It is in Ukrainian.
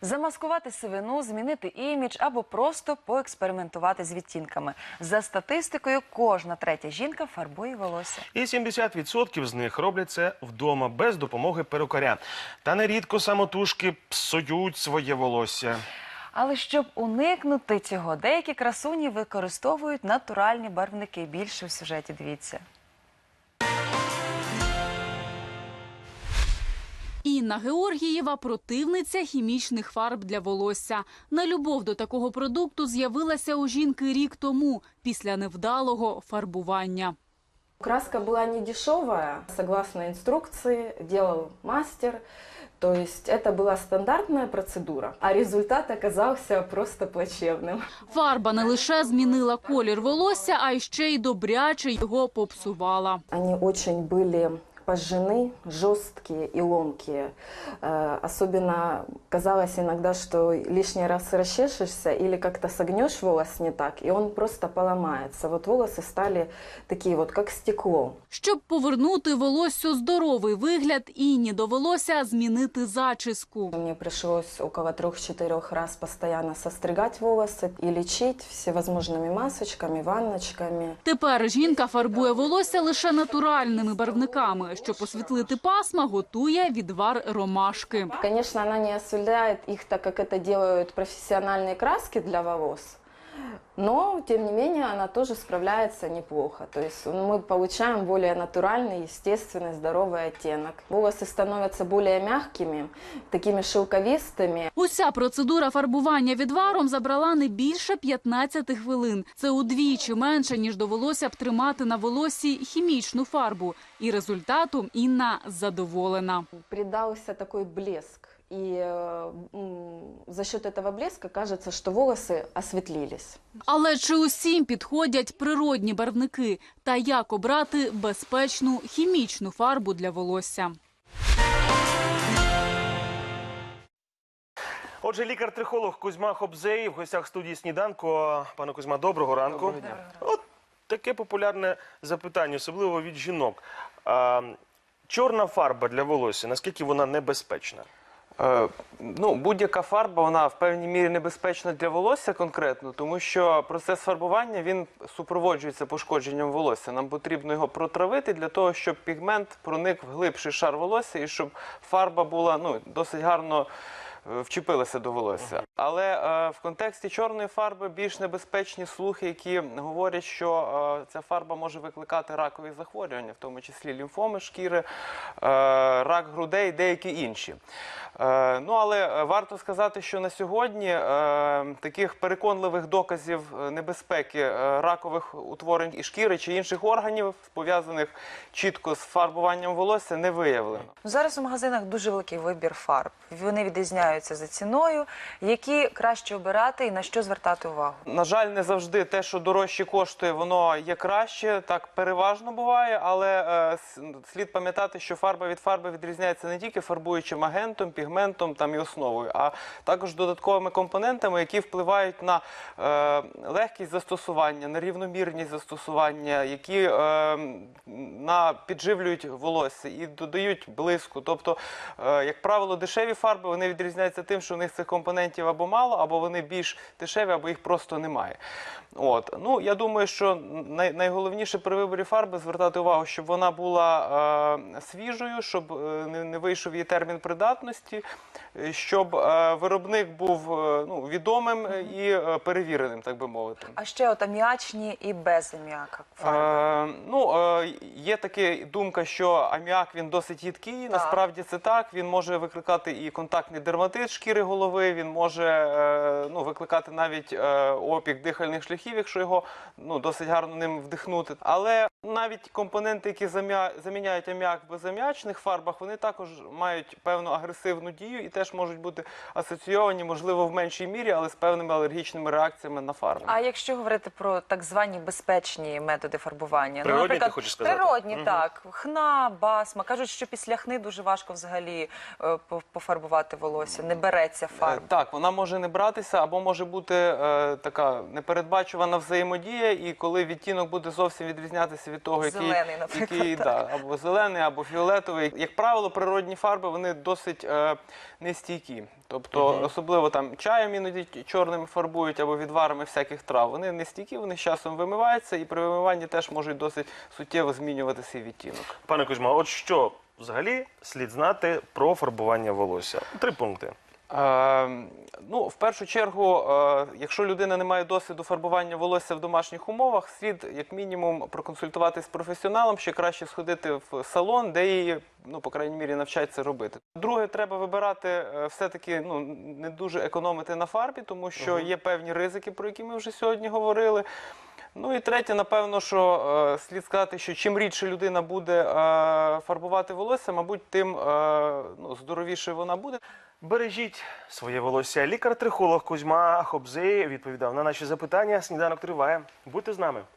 Замаскувати сивину, змінити імідж або просто поекспериментувати з відтінками. За статистикою, кожна третя жінка фарбує волосся. І 70% з них роблять це вдома без допомоги перукаря. Та нерідко самотужки псують своє волосся. Але щоб уникнути цього, деякі красуні використовують натуральні барвники. Більше в сюжеті дивіться. Інна Георгієва противниця хімічних фарб для волосся. На любов до такого продукту з'явилася у жінки рік тому після невдалого фарбування. Краска была не дешевая, согласно инструкции, делал мастер. То есть это была стандартная процедура, а результат оказался просто плачевным. Фарба не лише змінила колір волосся, а й ще й добряче його попсувала. Они очень были пожжены, жесткие и ломкие. Э, Особенно казалось иногда, что лишний раз расчешешься или как-то согнешь волос не так, и он просто поломается. Вот волосы стали такие вот, как стекло. Щоб повернути волоссю здоровий вигляд, Інні довелося змінити зачіску. Мне пришлось около трех-четырех раз постоянно состригать волосы и лечить всевозможными масочками, ванночками. Тепер жінка фарбує волосся лише натуральними барвниками. щоб освітлити пасма, готує відвар ромашки. Звісно, вона не освітляє їх, так як це роблять професіональні краски для волос. Но, тем не менее, она тоже справляется неплохо. То есть мы получаем более натуральный, естественный, здоровый оттенок. Волосы становятся более мягкими, такими шелковистыми. Уся процедура фарбування відваром забрала не більше 15 хвилин. Це удвічі менше, ніж довелося б тримати на волоссі хімічну фарбу. І результатом Інна задоволена. Придался такой блеск. И э, м, за счет этого блеска кажется, что волосы осветлились. Але чи усім підходять природні барвники? Та як обрати безпечну хімічну фарбу для волосся? Отже, лікар-трихолог Кузьма Хобзей в гостях студії сніданку. Пане Кузьма, доброго ранку. От таке популярне запитання, особливо від жінок. А, чорна фарба для волосся, наскільки вона небезпечна? Е, Ну, будь-яка фарба, вона в певній мірі небезпечна для волосся конкретно, тому що процес фарбування він супроводжується пошкодженням волосся. Нам потрібно його протравити для того, щоб пігмент проник в глибший шар волосся і щоб фарба була ну, досить гарно вчепилася до волосся. Але е, в контексті чорної фарби більш небезпечні слухи, які говорять, що е, ця фарба може викликати ракові захворювання, в тому числі лімфоми шкіри, е, рак грудей, деякі інші. Ну але варто сказати, що на сьогодні таких переконливих доказів небезпеки ракових утворень і шкіри чи інших органів, пов'язаних чітко з фарбуванням волосся, не виявлено. Зараз у магазинах дуже великий вибір фарб. Вони відрізняються за ціною, які краще обирати і на що звертати увагу. На жаль, не завжди те, що дорожче коштує, воно є краще. Так переважно буває, але е, слід пам'ятати, що фарба від фарби відрізняється не тільки фарбуючим агентом, пігментом там і основою, а також додатковими компонентами, які впливають на е, легкість застосування, на рівномірність застосування, які е, на підживлюють волосся і додають блиску. Тобто, е, як правило, дешеві фарби вони відрізняються тим, що у них цих компонентів або мало, або вони більш дешеві, або їх просто немає. От ну я думаю, що най- найголовніше при виборі фарби звертати увагу, щоб вона була е, свіжою, щоб е, не, вийшов її термін придатності, щоб е, виробник був е, ну, відомим і е, перевіреним, так би мовити. А ще от аміачні і без аміака фарби. Е, ну, е, є така думка, що аміак він досить їдкий. Насправді це так. Він може викликати і контактний дерматит шкіри голови, він може е, ну, викликати навіть е, опік дихальних шляхів, якщо його ну, досить гарно ним вдихнути. Але навіть компоненти, які замя... заміняють аміак в безаміачних фарбах, вони також мають певну агресивну дію і теж можуть бути асоційовані, можливо, в меншій мірі, але з певними алергічними реакціями на фарби. А якщо говорити про так звані безпечні методи фарбування, Природні, ну, наприклад, ти хочеш сказати? природні, Мгм. так, хна, басма. Кажуть, що після хни дуже важко взагалі е, по- пофарбувати волосся, не береться Е. Так, вона може не братися, або може бути е, така непередбачувана взаємодія, і коли відтінок буде зовсім відрізнятися від того, який, Зелений, наприклад, який да, або зелений, або фіолетовий. Як правило, природні фарби вони досить е, нестійкі. Тобто, особливо там чаєм іноді чорним фарбують або відварами всяких трав. Вони нестійкі, вони з часом вимиваються, і при вимиванні теж можуть досить суттєво змінювати свій відтінок. Пане Кузьма, от що взагалі слід знати про фарбування волосся? Три пункти. Е, ну, в першу чергу, е, якщо людина не має досвіду фарбування волосся в домашніх умовах, слід як мінімум проконсультуватись з професіоналом, ще краще сходити в салон, де її, ну, по крайній мірі, навчать це робити. Друге, треба вибирати е, все-таки ну, не дуже економити на фарбі, тому що є певні ризики, про які ми вже сьогодні говорили. Ну і третє, напевно, що е, слід сказати, що чим рідше людина буде е, фарбувати волосся, мабуть, тим е, ну, здоровіше вона буде. Бережіть своє волосся. Лікар-трихолог Кузьма Хобзей відповідав на наші запитання. Сніданок триває. Будьте з нами.